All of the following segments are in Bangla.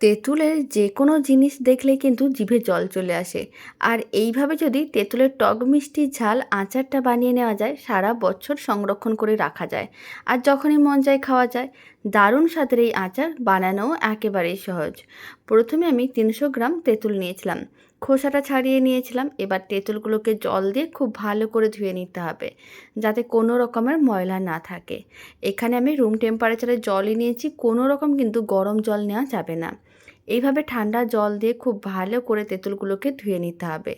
তেঁতুলের যে কোনো জিনিস দেখলে কিন্তু জিভে জল চলে আসে। আর এইভাবে যদি তেঁতুলের টক মিষ্টি ঝাল আচারটা বানিয়ে নেওয়া যায়, সারা বছর সংরক্ষণ করে রাখা যায়। আর যখনই মন যায় খাওয়া যায়। দারুণ স্বাদের এই আচার বানানোও একেবারেই সহজ। প্রথমে আমি তিনশো গ্রাম তেঁতুল নিয়েছিলাম। খোসাটা ছাড়িয়ে নিয়েছিলাম। এবার তেঁতুলগুলোকে জল দিয়ে খুব ভালো করে ধুয়ে নিতে হবে, যাতে কোনো রকমের ময়লা না থাকে। এখানে আমি রুম টেম্পারেচারে জলই নিয়েছি, কোনো রকম কিন্তু গরম জল নেওয়া যাবে না। এইভাবে ঠান্ডা জল দিয়ে খুব ভালো করে তেঁতুলগুলোকে ধুয়ে নিতে হবে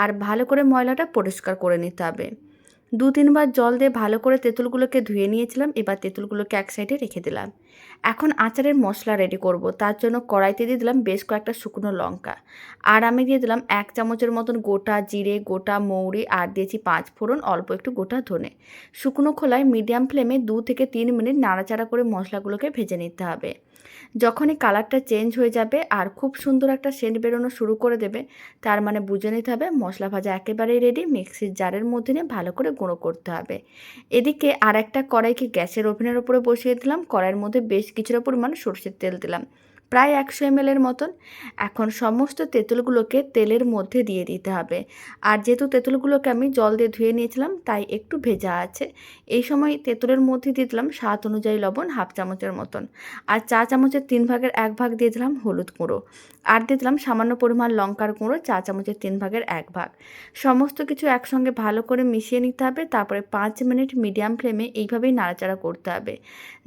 আর ভালো করে ময়লাটা পরিষ্কার করে নিতে হবে। দু তিনবার জল দিয়ে ভালো করে তেঁতুলগুলোকে ধুয়ে নিয়েছিলাম, এবার তেঁতুলগুলোকে এক সাইডে রেখে দিলাম। এখন আচারের মশলা রেডি করব। তার জন্য কড়াইতে দিয়ে দিলাম বেশ কয়েকটা শুকনো লঙ্কা। আর আমি দিয়ে দিলাম এক চামচের মতন গোটা জিরে, গোটা মৌরি আর দিয়েছি পাঁচ ফোড়ন, অল্প একটু গোটা ধনে। শুকনো খোলায় মিডিয়াম ফ্লেমে দু থেকে তিন মিনিট নাড়াচাড়া করে মশলাগুলোকে ভেজে নিতে হবে। যখনই কালারটা চেঞ্জ হয়ে যাবে আর খুব সুন্দর একটা সেন্ট বেরোনো শুরু করে দেবে, তার মানে বুঝে নিতে হবে মশলা ভাজা একেবারেই রেডি মিক্সির জারের মধ্যে নিয়ে ভালো করে গুঁড়ো করতে হবে। এদিকে আর একটা কড়াইকে গ্যাসের ওভেনের উপরে বসিয়ে দিলাম, কড়াইয়ের মধ্যে বেশ কিছুটা পরিমাণ সর্ষের তেল দিলাম। প্রায় একশো এমএলের মতন। এখন সমস্ত তেঁতুলগুলোকে তেলের মধ্যে দিয়ে দিতে হবে। আর যেহেতু তেঁতুলগুলোকে আমি জল দিয়ে ধুয়ে নিয়েছিলাম, তাই একটু ভেজা আছে। এই সময় তেঁতুলের মধ্যে দিয়ে দিলাম স্বাদ অনুযায়ী লবণ হাফ চামচের মতন। আর চা চামচের তিন ভাগের এক ভাগ দিয়ে দিলাম হলুদ গুঁড়ো। আর দিয়ে দিলাম সামান্য পরিমাণ লঙ্কার গুঁড়ো, চা চামচের তিন ভাগের এক ভাগ। সমস্ত কিছু একসঙ্গে ভালো করে মিশিয়ে নিতে হবে, তারপরে পাঁচ মিনিট মিডিয়াম ফ্লেমে এইভাবেই নাড়াচাড়া করতে হবে।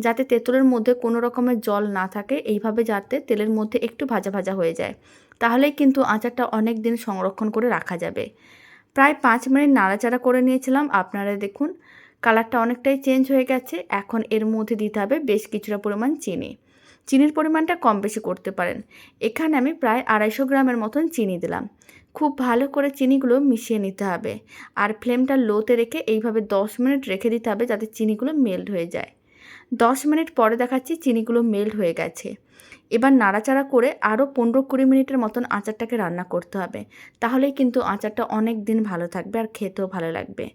যাতে তেঁতুলের মধ্যে কোনো রকমের জল না থাকে, এইভাবে যাতে তেলের মধ্যে একটু ভাজা ভাজা হয়ে যায়। তাহলেই কিন্তু আচারটা অনেক দিন সংরক্ষণ করে রাখা যাবে। প্রায় পাঁচ মিনিট নাড়াচাড়া করে নিয়েছিলাম। আপনারা দেখুন, কালারটা অনেকটাই চেঞ্জ হয়ে গেছে। এখন এর মধ্যে দিতে হবে বেশ কিছুটা পরিমাণ চিনি। চিনির পরিমাণটা কম বেশি করতে পারেন। এখানে আমি প্রায় আড়াইশো গ্রামের মতন চিনি দিলাম। খুব ভালো করে চিনিগুলো মিশিয়ে নিতে হবে। আর ফ্লেমটা লোতে রেখে এইভাবে দশ মিনিট রেখে দিতে হবে যাতে চিনিগুলো মেল্ট হয়ে যায়। দশ মিনিট পরে দেখাচ্ছি চিনিগুলো মেল্ট হয়ে গেছে। এবার নাড়াচাড়া করে আরও পনেরো কুড়ি মিনিটের মতন আচারটাকে রান্না করতে হবে। তাহলেই কিন্তু আচারটা অনেক দিন ভালো থাকবে আর খেতেও ভালো লাগবে।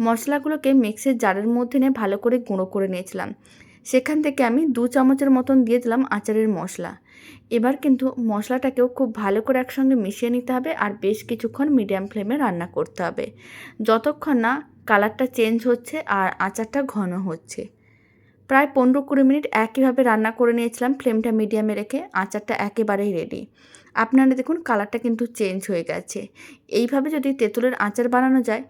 মশলাগুলোকে মিক্সের জারের মধ্যে নিয়ে ভালো করে গুঁড়ো করে নিয়েছিলাম। সেখান থেকে আমি দু চামচের মতন দিয়ে দিলাম আচারের মশলা। এবার কিন্তু মশলাটাকেও খুব ভালো করে একসঙ্গে মিশিয়ে নিতে হবে আর বেশ কিছুক্ষণ মিডিয়াম ফ্লেমে রান্না করতে হবে। যতক্ষণ না কালারটা চেঞ্জ হচ্ছে আর আচারটা ঘন হচ্ছে। প্রায় পনেরো কুড়ি মিনিট একইভাবে রান্না করে নিয়েছিলাম, ফ্লেমটা মিডিয়ামে রেখে আচারটা একেবারেই রেডি আপনারা দেখুন কালারটা কিন্তু চেঞ্জ হয়ে গেছে। এইভাবে যদি তেঁতুলের আচার বানানো যায়,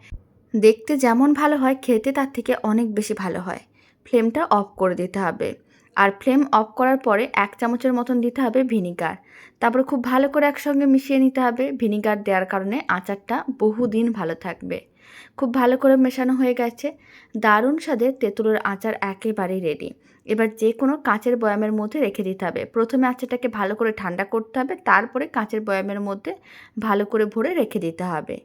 দেখতে যেমন ভালো হয়, খেতে তার থেকে অনেক বেশি ভালো হয়। ফ্লেমটা অফ করে দিতে হবে। আর ফ্লেম অফ করার পরে এক চামচের মতন দিতে হবে ভিনিগার। তারপরে খুব ভালো করে একসঙ্গে মিশিয়ে নিতে হবে। ভিনিগার দেওয়ার কারণে আচারটা বহুদিন ভালো থাকবে। খুব ভালো করে মেশানো হয়ে গেছে। দারুণ স্বাদের তেঁতুলের আচার একেবারেই রেডি এবার যে কোনো কাঁচের বয়ামের মধ্যে রেখে দিতে হবে। প্রথমে আচারটাকে ভালো করে ঠান্ডা করতে হবে। তারপরে কাঁচের বয়ামের মধ্যে ভালো করে ভরে রেখে দিতে হবে।